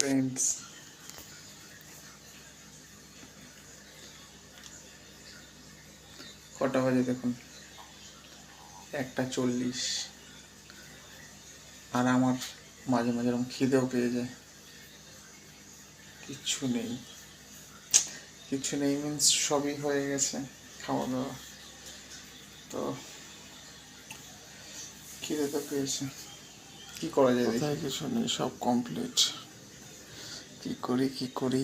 Friends কটা বাজে দেখুন? একটা চল্লিশ। আর আমার মাঝে মাঝে এরকম খিদেও পেয়ে যায়। কিচ্ছু নেই। কিচ্ছু নেই মিন্স সবই হয়ে গেছে খাওয়া দাওয়া তো খিদে তো পেয়েছে। কি করা যায় কিছু নেই, সব কমপ্লিট কি করি কি করি?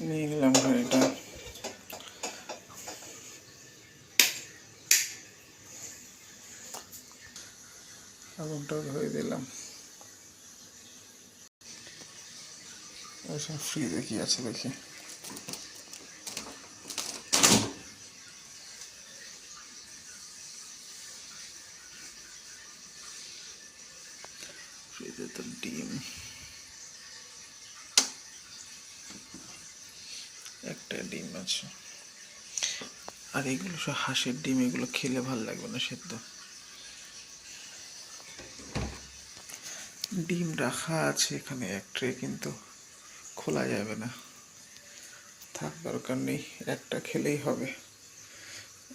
নিয়ে আগুনটা ধরে দিলাম। আচ্ছা ফ্রিজে কি আছে দেখি। ফ্রিজে তো ডিম। একটা ডিম আছে। আর এগুলো সব হাঁসের ডিম, এগুলো খেলে ভালো লাগবে না সেদ্ধ। ডিম রাখা আছে এখানে এক ট্রে কিন্তু। খোলা যাবে না। থাক, দরকার নেই, একটা খেলেই হবে।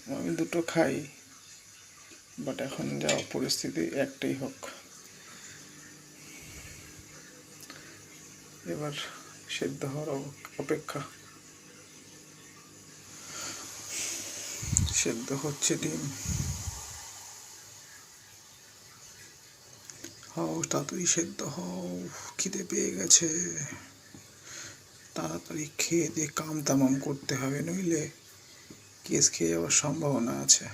আমি দুটো খাই বাট এখন যা পরিস্থিতি একটাই হোক। এবার সেদ্ধ হওয়ার অপ- অপেক্ষা। সেদ্ধ হচ্ছে ডিম। হও, তাড়াতাড়ি সেদ্ধ হও, খিদে পেয়ে গেছে। তাড়াতাড়ি খেয়ে দিয়ে কাম তামাম করতে হবে, নইলে কেস খেয়ে যাওয়ার সম্ভাবনা আছে।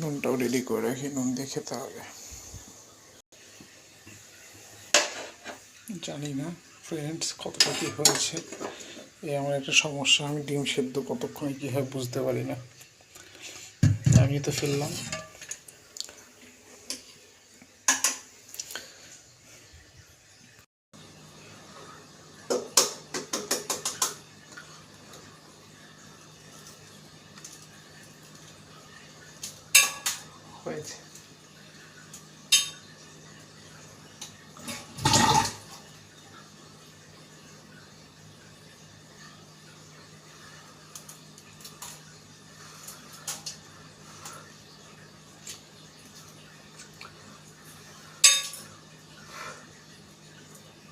নুনটাও রেডি করে রাখি, নুন দিয়ে খেতে হবে। জানি না ফ্রেন্ডস কতটা কি হয়েছে এই আমার একটা সমস্যা, আমি ডিম সেদ্ধ কতক্ষণে কী হয় বুঝতে পারি না। আমি তো ফেললাম। হয়েছে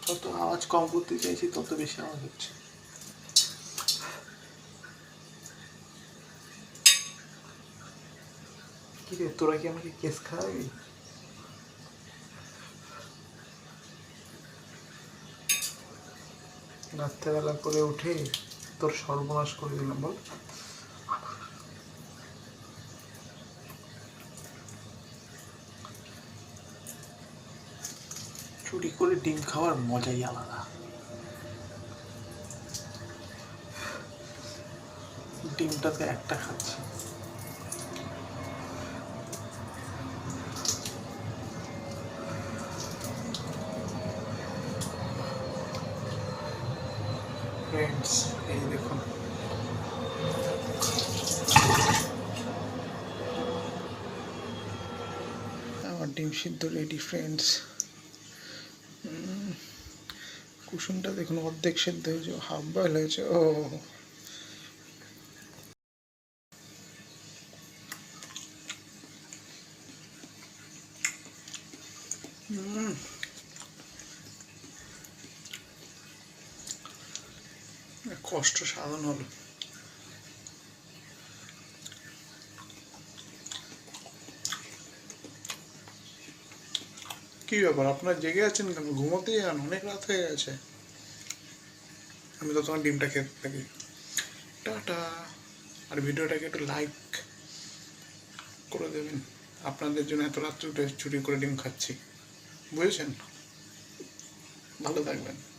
যত আওয়াজ কম করতে চাইছি তত বেশি আওয়াজ হচ্ছে। কি তোরা কি আমাকে কেস খাওয়াবি রাত্রেবেলা করে উঠে তোর সর্বনাশ করে দিলাম বল চুরি করে ডিম খাওয়ার মজাই আলাদা ডিমটাতে একটা খাচ্ছি ফ্রেন্ডস এই দেখুন। আমার ডিম সিদ্ধ রেডি ফ্রেন্ডস কুসুমটা দেখুন অর্ধেক সেদ্ধ হয়েছে হাফ বয়েল হয়েছে ও। উম। কষ্ট সাধন হলো। কি ব্যাপার? আপনার জেগে আছেন কেন? ঘুমোতেই যান, অনেক রাত হয়ে গেছে। আমি তো তোমার ডিমটা খেতে থাকি। টাটা। আর ভিডিওটাকে একটু লাইক করে দেবেন। আপনাদের জন্য এত রাত্রে উঠে চুরি করে ডিম খাচ্ছি। বুঝেছেন? ভালো থাকবেন।